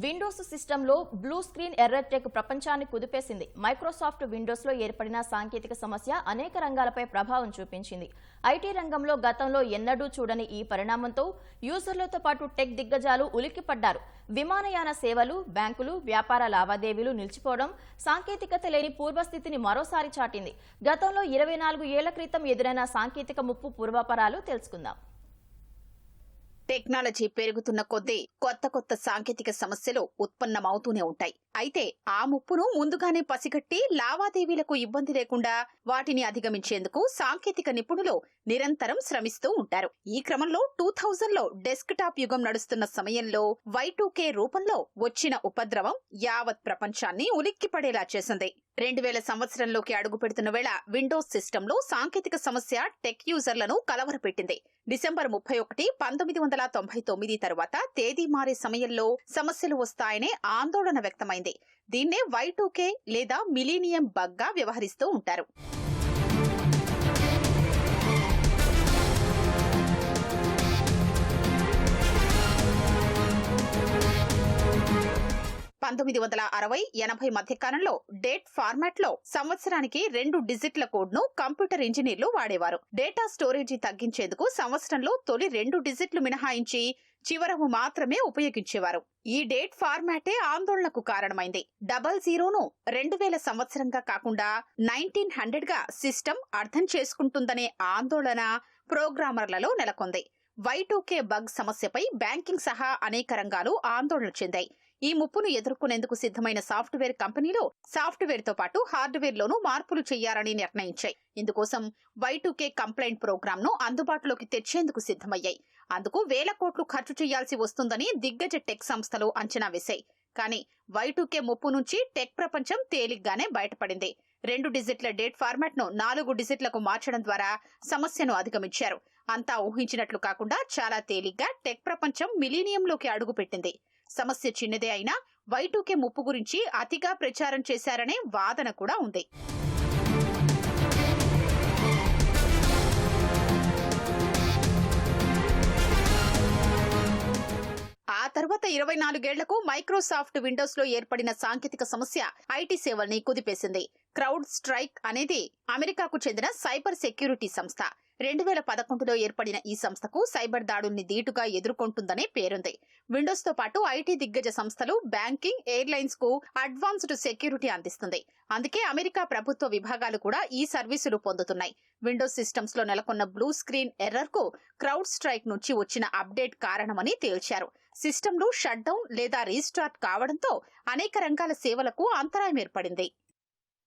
Windows సిస్టంలో blue screen error tech ప్రపంచాన్ని కుదిపేసింది. Microsoft విండోస్లో ఏర్పడిన సాంకేతిక సమస్య అనేక రంగాలపై ప్రభావం చూపించింది. ఐటీ రంగంలో గతంలో ఎన్నడూ చూడని ఈ పరిణామంతో యూజర్లతో పాటు టెక్ దిగ్గజాలు ఉలిక్కిపడ్డారు. విమానయాన సేవలు బ్యాంకులు వ్యాపార లావాదేవీలు నిలిచిపోవడం సాంకేతికత లేని పూర్వస్థితిని మరోసారి చాటింది. గతంలో ఇరవై నాలుగు ఏళ్ళ క్రితం ఎదురైన సాంకేతిక ముప్పు పూర్వాపరాలు తెలుసుకుందాం. టెక్నాలజీ పెరుగుతున్న కొద్దీ కొత్త కొత్త సాంకేతిక సమస్యలు ఉత్పన్నమవుతూనే ఉంటాయి. అయితే ఆ ముప్పును ముందుగానే పసిగట్టి లావాదేవీలకు ఇబ్బంది లేకుండా వాటిని అధిగమించేందుకు సాంకేతిక నిపుణులు నిరంతరం శ్రమిస్తూ ఉంటారు. ఈ క్రమంలో టూ థౌజండ్లో డెస్క్ టాప్ యుగం నడుస్తున్న సమయంలో వై రూపంలో వచ్చిన ఉపద్రవం యావత్ ప్రపంచాన్ని ఉలిక్కిపడేలా చేసింది. రెండు వేల సంవత్సరంలోకి అడుగు పెడుతున్న వేళ విండోస్ సిస్టంలో సాంకేతిక సమస్య టెక్ యూజర్లను కలవరపెట్టింది డిసెంబర్ ముప్పై ఒకటి పంతొమ్మిది వందల తొంభై తొమ్మిది తర్వాత తేదీ మారే సమయంలో సమస్యలు వస్తాయనే ఆందోళన వ్యక్తమైంది. దీన్నే వై టూకే లేదా మిలీనియం బగ్గా వ్యవహరిస్తూ ఉంటారు. పంతొమ్మిది వందల అరవై ఎనభై మధ్య కాలంలో డేట్ ఫార్మాట్లో సంవత్సరానికి రెండు డిజిట్ల కోడ్ను కంప్యూటర్ ఇంజనీర్లు వాడేవారు. డేటా స్టోరేజీ తగ్గించేందుకు సంవత్సరంలో తొలి రెండు డిజిట్లు మినహాయించి చివరము మాత్రమే ఉపయోగించేవారు. ఈ డేట్ ఫార్మాటే ఆందోళనకు కారణమైంది. డబల్ జీరోను రెండు వేల సంవత్సరంగా కాకుండా నైన్టీన్ హండ్రెడ్గా సిస్టమ్ అర్థం చేసుకుంటుందనే ఆందోళన ప్రోగ్రామర్లలో నెలకొంది. వై బగ్ సమస్యపై బ్యాంకింగ్ సహా అనేక రంగాలు ఆందోళన చెందాయి. ఈ ముప్పును ఎదుర్కొనేందుకు సిద్ధమైన సాఫ్ట్వేర్ కంపెనీలు సాఫ్ట్వేర్తో పాటు హార్డ్వేర్ లోనూ మార్పులు చేయాలని నిర్ణయించాయి. ఇందుకోసం వై కంప్లైంట్ ప్రోగ్రామ్ను అందుబాటులోకి తెచ్చేందుకు సిద్ధమయ్యాయి. అందుకు వేల కోట్లు ఖర్చు చేయాల్సి వస్తుందని దిగ్గజ టెక్ సంస్థలు అంచనా వేశాయి. కానీ వై ముప్పు నుంచి టెక్ ప్రపంచం తేలిగ్గానే బయటపడింది. రెండు డిజిట్ల డేట్ ఫార్మాట్ను నాలుగు డిజిట్లకు మార్చడం ద్వారా సమస్యను అధిగమించారు. అంతా ఊహించినట్లు కాకుండా చాలా తేలిగ్గా టెక్ ప్రపంచం మిలీనియంలోకి అడుగుపెట్టింది. సమస్య చిన్నదే అయినా వైటూకే ముప్పు గురించి అతిగా ప్రచారం చేశారనే వాదన కూడా ఉంది. ఆ తర్వాత ఇరవై నాలుగేళ్ళకు మైక్రోసాఫ్ట్ విండోస్లో ఏర్పడిన సాంకేతిక సమస్య ఐటీ సేవల్ని కుదిపేసింది. క్రౌడ్ స్ట్రైక్ అనేది అమెరికాకు చెందిన సైబర్ సెక్యూరిటీ సంస్థ. రెండు వేల పదకొండులో ఏర్పడిన ఈ సంస్థకు సైబర్ దాడుల్ని దీటుగా ఎదుర్కొంటుందనే పేరుంది. విండోస్తో పాటు ఐటీ దిగ్గజ సంస్థలు బ్యాంకింగ్ ఎయిర్లైన్స్కు అడ్వాన్స్డ్ సెక్యూరిటీ అందిస్తుంది. అందుకే అమెరికా ప్రభుత్వ విభాగాలు కూడా ఈ సర్వీసులు పొందుతున్నాయి. విండోస్ సిస్టమ్స్లో నెలకొన్న బ్లూ స్క్రీన్ ఎర్రర్కు క్రౌడ్ స్ట్రైక్ నుంచి వచ్చిన అప్డేట్ కారణమని తేల్చారు. సిస్టమ్లు షట్ డౌన్ లేదా రీస్టార్ట్ కావడంతో అనేక రంగాల సేవలకు అంతరాయం ఏర్పడింది.